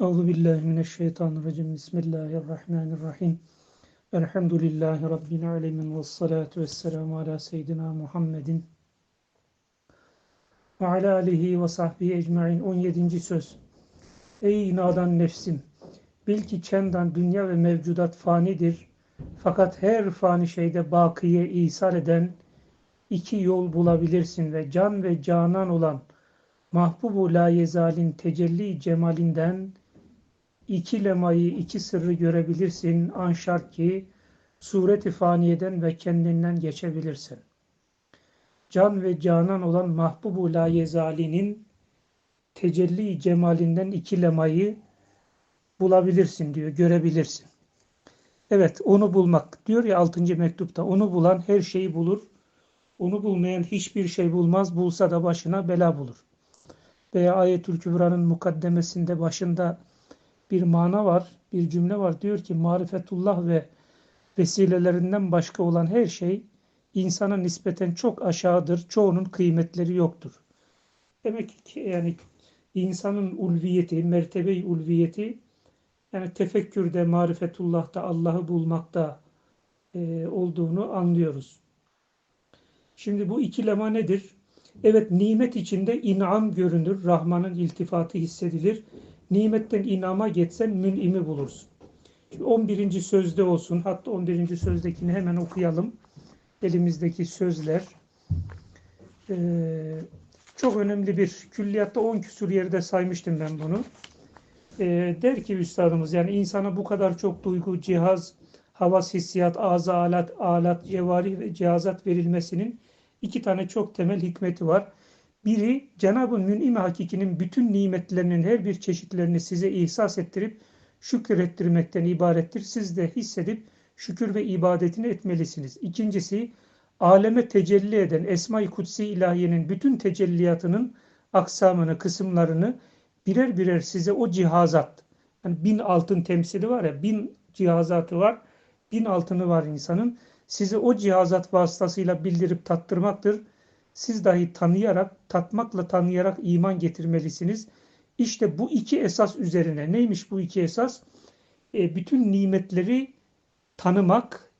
Euzu billahi mineşşeytanirracim. Bismillahirrahmanirrahim. Elhamdülillahi rabbil alamin ve salatu vesselamu ala seyyidina Muhammedin ve ala alihi ve sahbihi ecmaîn. 17. söz. Ey nadan nefsim, bil ki çendan dünya ve mevcudat fanidir. Fakat her fani şeyde bakiye ihsal eden iki yol bulabilirsin ve can ve canan olan mahbubu la yezalin tecelli cemalinden iki lemayı, iki sırrı görebilirsin anşart ki sureti faniyeden ve kendinden geçebilirsin. Can ve canan olan mahbubu la yezalinin tecelli cemalinden iki lemayı bulabilirsin diyor, görebilirsin. Evet, onu bulmak diyor ya 6. mektupta. Onu bulan her şeyi bulur. Onu bulmayan hiçbir şey bulmaz. Bulsa da başına bela bulur. Veya Ayetül Kübra'nın mukaddemesinde başında bir mana var, bir cümle var. Diyor ki marifetullah ve vesilelerinden başka olan her şey insana nispeten çok aşağıdır. Çoğunun kıymetleri yoktur. Demek ki yani insanın ulviyeti, mertebe-i ulviyeti yani tefekkürde, marifetullah'ta, Allah'ı bulmakta e, olduğunu anlıyoruz. Şimdi bu ikilema nedir? Evet nimet içinde inam görünür. Rahman'ın iltifatı hissedilir. Nimetten inama geçsen mün'imi bulursun. Şimdi 11. sözde olsun. Hatta 11. sözdekini hemen okuyalım. Elimizdeki sözler. Ee, çok önemli bir külliyatta 10 küsur yerde saymıştım ben bunu. Ee, der ki üstadımız yani insana bu kadar çok duygu, cihaz, havas, hissiyat, ağza, alat, alat, cevari ve cihazat verilmesinin iki tane çok temel hikmeti var. Biri Cenab-ı Mün'im Hakiki'nin bütün nimetlerinin her bir çeşitlerini size ihsas ettirip şükür ettirmekten ibarettir. Siz de hissedip şükür ve ibadetini etmelisiniz. İkincisi aleme tecelli eden Esma-i Kutsi ilahiyenin bütün tecelliyatının aksamını, kısımlarını birer birer size o cihazat, yani bin altın temsili var ya, bin cihazatı var, bin altını var insanın. Size o cihazat vasıtasıyla bildirip tattırmaktır. Siz dahi tanıyarak, tatmakla tanıyarak iman getirmelisiniz. İşte bu iki esas üzerine, neymiş bu iki esas? E, bütün nimetleri tanımak,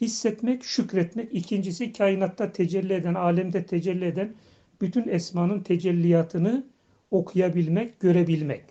hissetmek, şükretmek. İkincisi kainatta tecelli eden, alemde tecelli eden bütün esmanın tecelliyatını okuyabilmek, görebilmek.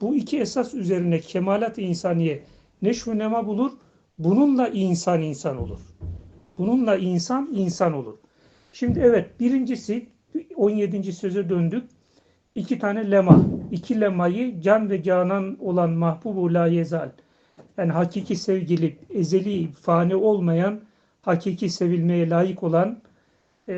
Bu iki esas üzerine kemalat insaniye neşv nema bulur. Bununla insan insan olur. Bununla insan insan olur. Şimdi evet birincisi 17. söze döndük. İki tane lema. İki lemayı can ve canan olan mahbubu la yezal. Yani hakiki sevgili, ezeli, fani olmayan, hakiki sevilmeye layık olan e,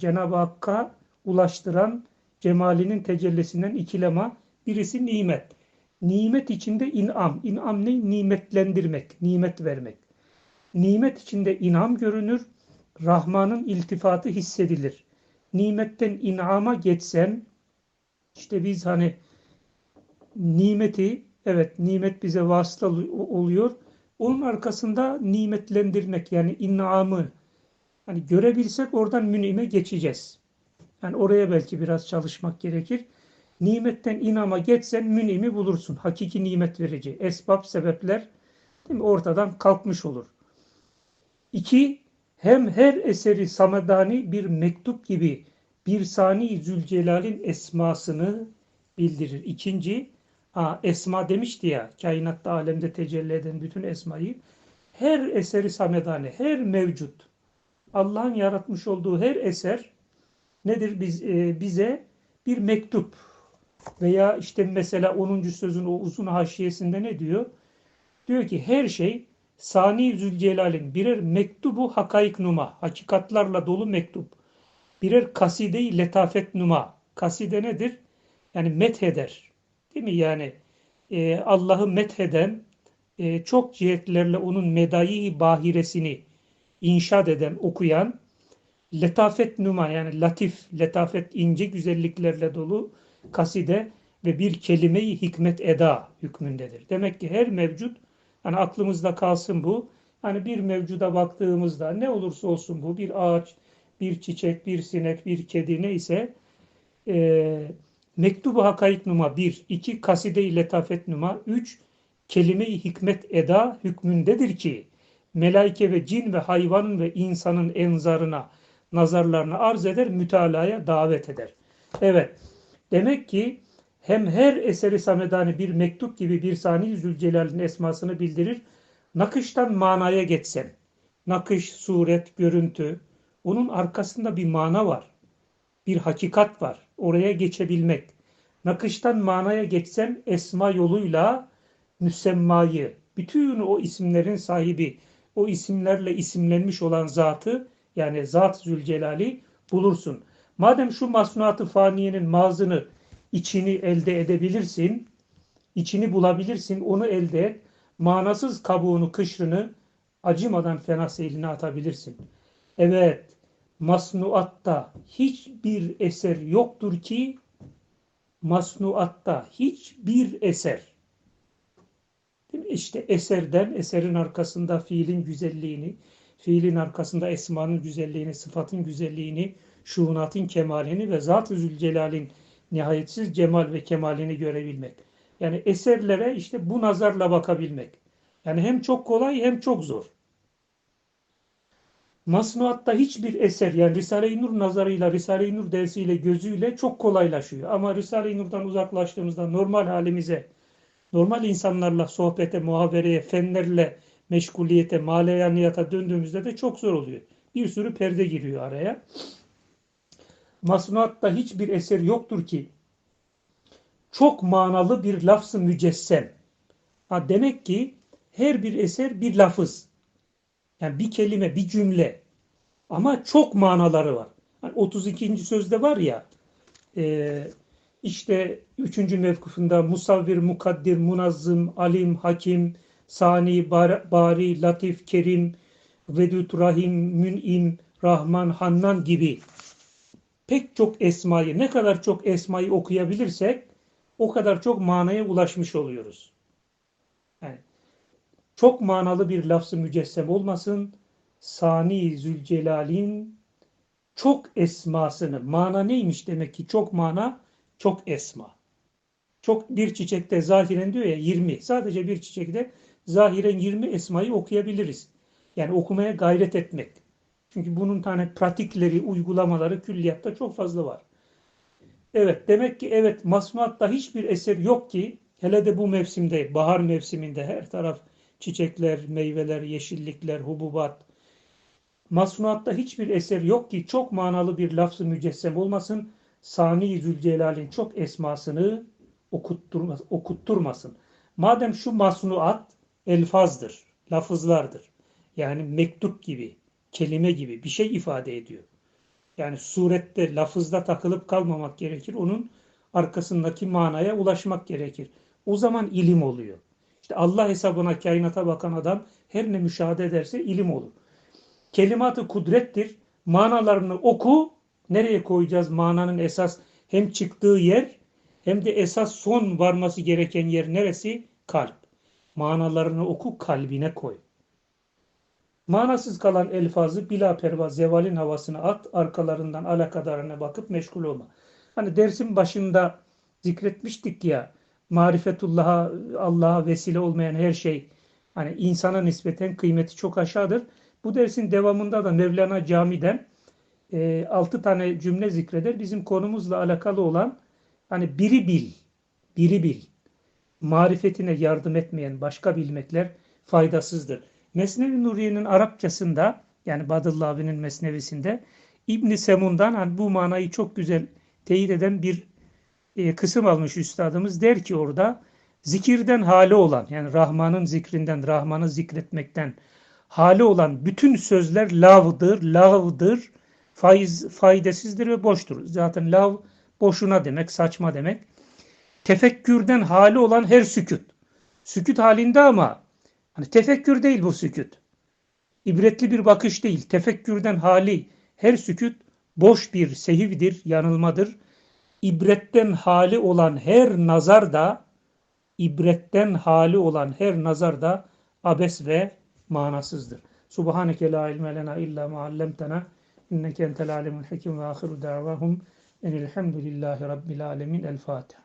Cenab-ı Hakk'a ulaştıran cemalinin tecellisinden iki lema. Birisi nimet. Nimet içinde inam. İnam ne? Nimetlendirmek, nimet vermek. Nimet içinde inam görünür. Rahman'ın iltifatı hissedilir. Nimetten inama geçsen, işte biz hani nimeti, evet nimet bize vasıta oluyor. Onun arkasında nimetlendirmek yani inamı hani görebilsek oradan münime geçeceğiz. Yani oraya belki biraz çalışmak gerekir. Nimetten inama geçsen münimi bulursun. Hakiki nimet verici. Esbab, sebepler değil mi? ortadan kalkmış olur. İki, hem her eseri Samedani bir mektup gibi bir sani Zülcelal'in esmasını bildirir. İkinci, ha, esma demişti ya, kainatta alemde tecelli eden bütün esmayı, her eseri Samedani, her mevcut, Allah'ın yaratmış olduğu her eser nedir biz, e, bize? Bir mektup veya işte mesela 10. sözün o uzun haşiyesinde ne diyor? Diyor ki her şey Sani Zülcelal'in birer mektubu hakaik numa, hakikatlarla dolu mektup. Birer kaside-i letafet numa. Kaside nedir? Yani metheder. Değil mi? Yani e, Allah'ı metheden, e, çok cihetlerle onun medayi bahiresini inşaat eden, okuyan, letafet numa yani latif, letafet ince güzelliklerle dolu kaside ve bir kelime-i hikmet eda hükmündedir. Demek ki her mevcut Hani aklımızda kalsın bu. Hani bir mevcuda baktığımızda ne olursa olsun bu bir ağaç, bir çiçek, bir sinek, bir kedi neyse e, Mektubu Hakaik Numa 1, 2 Kaside-i Letafet Numa 3 Kelime-i Hikmet Eda hükmündedir ki melaike ve cin ve hayvanın ve insanın enzarına, nazarlarına arz eder, mütalaya davet eder. Evet, demek ki hem her eseri samedani bir mektup gibi bir sani Zülcelal'in esmasını bildirir, nakıştan manaya geçsem, nakış, suret, görüntü, onun arkasında bir mana var, bir hakikat var, oraya geçebilmek. Nakıştan manaya geçsem esma yoluyla müsemmayı, bütün o isimlerin sahibi, o isimlerle isimlenmiş olan zatı yani Zat Zülcelal'i bulursun. Madem şu masnuatı faniyenin mazını, içini elde edebilirsin, içini bulabilirsin, onu elde et, manasız kabuğunu, kışrını acımadan fenas eline atabilirsin. Evet, masnuatta hiçbir eser yoktur ki, masnuatta hiçbir eser. İşte eserden, eserin arkasında fiilin güzelliğini, fiilin arkasında esmanın güzelliğini, sıfatın güzelliğini, şuunatın kemalini ve Zat-ı Zülcelal'in nihayetsiz cemal ve kemalini görebilmek. Yani eserlere işte bu nazarla bakabilmek. Yani hem çok kolay hem çok zor. Masnuatta hiçbir eser yani Risale-i Nur nazarıyla, Risale-i Nur dersiyle, gözüyle çok kolaylaşıyor. Ama Risale-i Nur'dan uzaklaştığımızda normal halimize, normal insanlarla sohbete, muhabereye, fenlerle meşguliyete, maleyaniyata döndüğümüzde de çok zor oluyor. Bir sürü perde giriyor araya. Masnuatta hiçbir eser yoktur ki çok manalı bir lafzı mücessem. Ha demek ki her bir eser bir lafız. Yani bir kelime, bir cümle. Ama çok manaları var. Hani 32. sözde var ya e, işte üçüncü mevkufunda musavvir, mukaddir, munazzım, alim, hakim, sani, bari, latif, kerim, vedut, rahim, mün'im, rahman, hannan gibi pek çok esmayı, ne kadar çok esmayı okuyabilirsek o kadar çok manaya ulaşmış oluyoruz. Yani çok manalı bir lafzı mücessem olmasın, Sani Zülcelal'in çok esmasını, mana neymiş demek ki çok mana, çok esma. Çok bir çiçekte zahiren diyor ya 20. Sadece bir çiçekte zahiren 20 esmayı okuyabiliriz. Yani okumaya gayret etmek. Çünkü bunun tane pratikleri, uygulamaları külliyatta çok fazla var. Evet demek ki evet masnuatta hiçbir eser yok ki hele de bu mevsimde, bahar mevsiminde her taraf çiçekler, meyveler, yeşillikler, hububat. Masnuatta hiçbir eser yok ki çok manalı bir lafzı mücessem olmasın. Sani Zülcelal'in çok esmasını okutturmaz, okutturmasın. Madem şu masnuat elfazdır, lafızlardır. Yani mektup gibi, kelime gibi bir şey ifade ediyor. Yani surette, lafızda takılıp kalmamak gerekir. Onun arkasındaki manaya ulaşmak gerekir. O zaman ilim oluyor. İşte Allah hesabına kainata bakan adam her ne müşahede ederse ilim olur. Kelimatı kudrettir. Manalarını oku. Nereye koyacağız mananın esas hem çıktığı yer hem de esas son varması gereken yer neresi? Kalp. Manalarını oku kalbine koy. Manasız kalan elfazı bila pervaz zevalin havasına at, arkalarından alakadarına bakıp meşgul olma. Hani dersin başında zikretmiştik ya, marifetullah'a, Allah'a vesile olmayan her şey, hani insana nispeten kıymeti çok aşağıdır. Bu dersin devamında da Mevlana Cami'den e, 6 tane cümle zikreder. Bizim konumuzla alakalı olan hani biri bil, biri bil. Marifetine yardım etmeyen başka bilmekler faydasızdır. Mesnevi Nuriye'nin Arapçasında yani Badıllavi'nin Mesnevisinde İbn Semun'dan hani bu manayı çok güzel teyit eden bir e, kısım almış üstadımız. Der ki orada zikirden hali olan yani Rahman'ın zikrinden, Rahman'ı zikretmekten hali olan bütün sözler lavdır, lavdır, faiz, faydasızdır ve boştur. Zaten lav boşuna demek, saçma demek. Tefekkürden hali olan her sükut. Sükut halinde ama hani tefekkür değil bu sükut. İbretli bir bakış değil. Tefekkürden hali her sükut boş bir sehivdir, yanılmadır. İbretten hali olan her nazar da ibretten hali olan her nazar da abes ve manasızdır. Subhaneke la ilme lena illa ma allamtena inneke entel alimul hakim ve ahiru davahum Enelhamdülillahi Rabbil alemin. El Fatiha.